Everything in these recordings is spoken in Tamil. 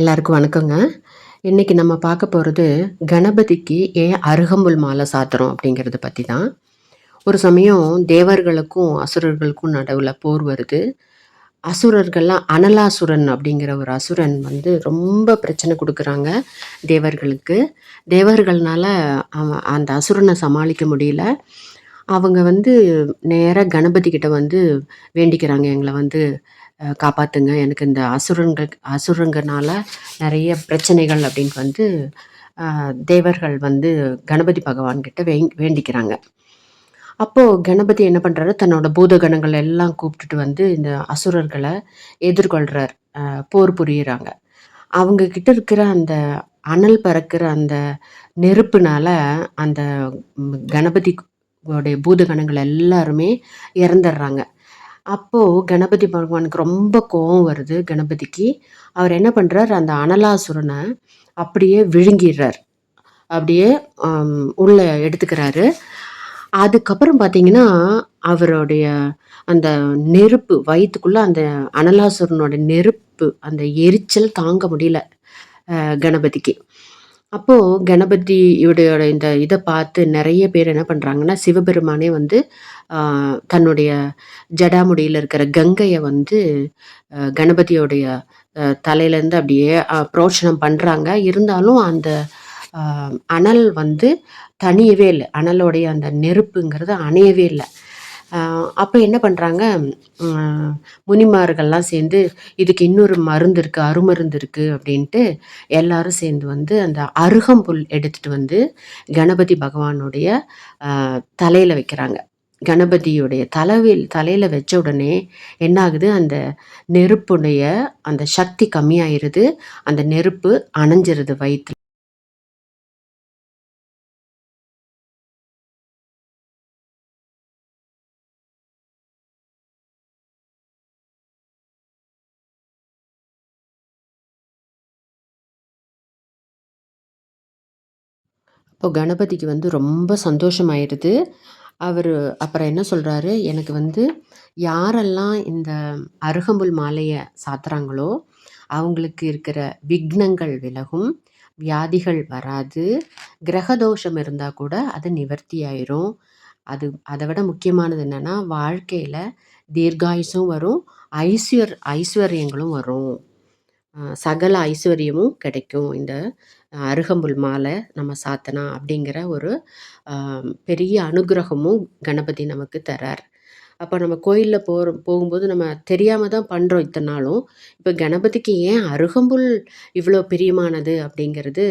எல்லாருக்கும் வணக்கங்க. இன்றைக்கி நம்ம பார்க்க போகிறது கணபதிக்கு ஏன் அருகம்புல் மாலை சாத்துறோம் அப்படிங்கிறத பற்றி தான். ஒரு சமயம் தேவர்களுக்கும், அசுரர்களுக்கும் நடுவில் போர் வருது. அசுரர்கள்லாம் அனலாசுரன் அப்படிங்கிற ஒரு அசுரன் வந்து ரொம்ப பிரச்சனை கொடுக்குறாங்க தேவர்களுக்கு. தேவர்கள்னால் அந்த அசுரனை சமாளிக்க முடியல. அவங்க வந்து நேராக கணபதி கிட்ட வந்து வேண்டிக்கிறாங்க, எங்களை வந்து காப்பாற்றுங்க எனக்கு இந்த அசுரங்கள் அசுரங்கனால் நிறைய பிரச்சனைகள்" அப்படின்னு வந்து தேவர்கள் வந்து கணபதி பகவான்கிட்ட வேங் வேண்டிக்கிறாங்க. அப்போது கணபதி என்ன பண்ணுறாரு தன்னோட பூதகணங்கள் எல்லாம் கூப்பிட்டுட்டு வந்து இந்த அசுரர்களை எதிர்கொள்கிறார் போர் புரியிறாங்க. அவங்கக்கிட்ட இருக்கிற அந்த அனல் பறக்கிற அந்த நெருப்புனால அந்த கணபதி உடைய பூதகணங்கள் எல்லாருமே இறந்துடுறாங்க அப்போது கணபதி பகவானுக்கு ரொம்ப கோபம் வருது கணபதிக்கு. அவர் என்ன பண்ணுறார் அந்த அனலாசுரனை அப்படியே விழுங்கிடுறார் அப்படியே உள்ளே எடுத்துக்கிறாரு. அதுக்கப்புறம் பார்த்தீங்கன்னா, அவருடைய அந்த நெருப்பு வயிற்றுக்குள்ளே அந்த அனலாசுரனோட நெருப்பு, அந்த எரிச்சல் தாங்க முடியல கணபதிக்கு. அப்போ கணபதியுடைய இந்த இத பார்த்து நெறைய பேர் என்ன பண்றாங்கன்னா, சிவபெருமானே வந்து அ தன்னுடைய ஜடாமுடியில இருக்கிற கங்கைய வந்து அ கணபதியோடைய அ தலையிலேருந்து அப்படியே அ பண்ணுறாங்க பண்றாங்க. இருந்தாலும் அந்த அ அனல் வந்து தணியவே இல்ல. அனலோடைய அந்த நெருப்புங்கிறது அணையவே இல்ல. அப்போ என்ன பண்ணுறாங்க முனிமார்கள்லாம் சேர்ந்து, "இதுக்கு இன்னொரு மருந்து இருக்குது அருமருந்து இருக்குது அப்படின்ட்டு எல்லாரும் சேர்ந்து வந்து அந்த அருகம்புல் எடுத்துகிட்டு வந்து கணபதி பகவானுடைய தலையில் வைக்கிறாங்க. கணபதியுடைய தலைவில் தலையில் வச்ச உடனே என்ன ஆகுது, அந்த நெருப்புடைய அந்த சக்தி கம்மியாயிருது. அந்த நெருப்பு அணைஞ்சிருது வயிற்றுல அப்போ கணபதிக்கு வந்து ரொம்ப சந்தோஷமாயிருது. அவர் அப்புறம் என்ன சொல்கிறாரு "எனக்கு வந்து யாரெல்லாம் இந்த அருகம்புல் மாலையை சாத்துறாங்களோ, அவங்களுக்கு இருக்கிற விக்னங்கள் விலகும், வியாதிகள் வராது, கிரக தோஷம் கூட அது நிவர்த்தி ஆயிரும். அது அதை விட முக்கியமானது என்னன்னா, வாழ்க்கையில் தீர்காயுசும் வரும், ஐஸ்வர் ஐஸ்வர்யங்களும் வரும். சகல ஐஸ்வர்யமும் கிடைக்கும். இந்த அருகம்புல் மாலை நம்ம சாத்தனா அப்படிங்கிற ஒரு பெரிய அனுகிரகமும் கணபதி நமக்கு தரார். அப்போ நம்ம கோயிலில் போகிறோம் போகும்போது நம்ம தெரியாமல் தான் பண்ணுறோம் இத்தனை நாளும். இப்போ கணபதிக்கு ஏன் அருகம்புல் இவ்வளோ பிரியமானது அப்படிங்கிறது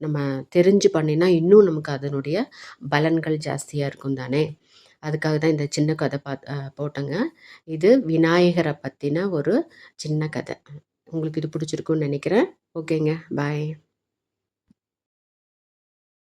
நம்ம தெரிஞ்சு பண்ணினா, இன்னும் நமக்கு அதனுடைய பலன்கள் ஜாஸ்தியாக இருக்கும் தானே! அதுக்காக தான் இந்த சின்ன கதை பாத் போட்டேங்க. இது விநாயகரை பற்றின ஒரு சின்ன கதை. உங்களுக்கு இது பிடிச்சிருக்குன்னு நினைக்கிறேன் ஓகேங்க. பாய்.